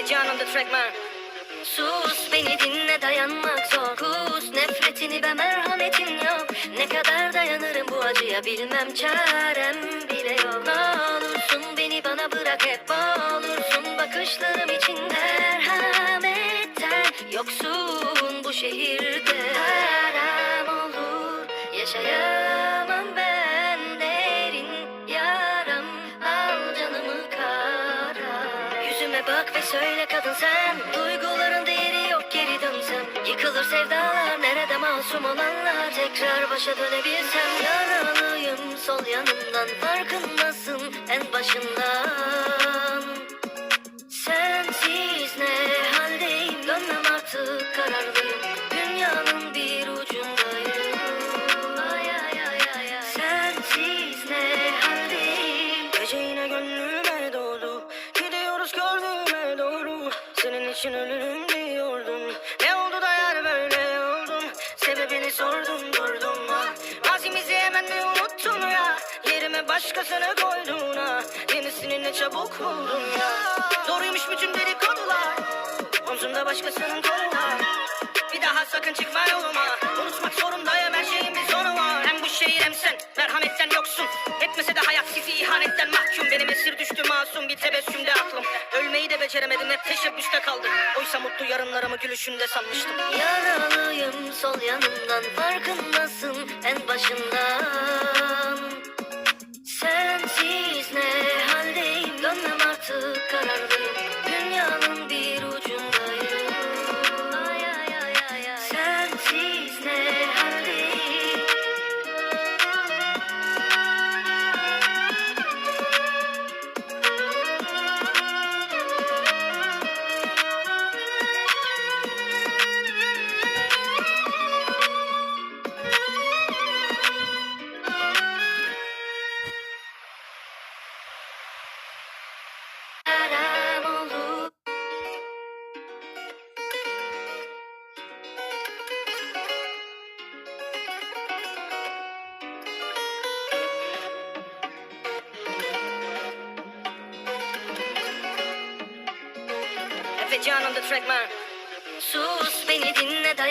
Efe Can on the track man. Sus beni dinle dayanmak zor. Kus nefretini ve merhametin yok. Ne kadar dayanırım bu acıya bilmem çarem bile yok. Ne olursun beni bana bırak hep olursun. Bakışlarım içinde merhametten Yoksun bu şehirde. Haram olur yaşayamam Yüzüme bak ve söyle kadın sen. Duyguların değeri yok geri dönsem. Yıkılır sevdalar nerede masum olanlar? Tekrar başa dönebilsem. Yaralıyım sol yanımdan. Farkındasın en başından. Sensiz ne haldeyim? Dönmem artık kararlıyım İçin ölürüm diyordum. Ne oldu da yar böyle oldum. Sebebini sordum durdum ha. Mazimizi hemen mi unuttun ya? Yerime başkasını koydun ha. Yenisini ne çabuk buldun ya. Doğruymuş bütün dedikodular. Omzumda başkasının kolu var. Bir daha sakın çıkma yoluma. Unutmak zorundayım her şeyin bir sonu var. Hem bu şehir hem sen merhametten yoksun. Etmese de hayat sizi ihanetten mahkum. Benim esir düştü masum bir tebessümde aklım. Ölmeyi de beceremedim hep teşebbüste kaldım. Oysa mutlu yarınlarımı gülüşünde sanmıştım. Yaralıyım sol yanımdan farkındasın en başından Sus beni dinle dayanmak